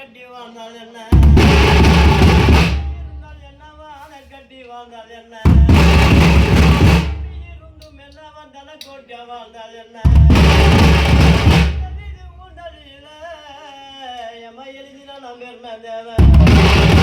கட்டி வாழ்ந்தால் என்ன? இருந்தால் என்ன வாழை கட்டி வாழ்ந்தால் என்ன? இருந்தும் என்ன வந்தன கோட்டை வாழ்ந்தால் என்ன? எழுதினா உண்டலில பெருமை தேவை?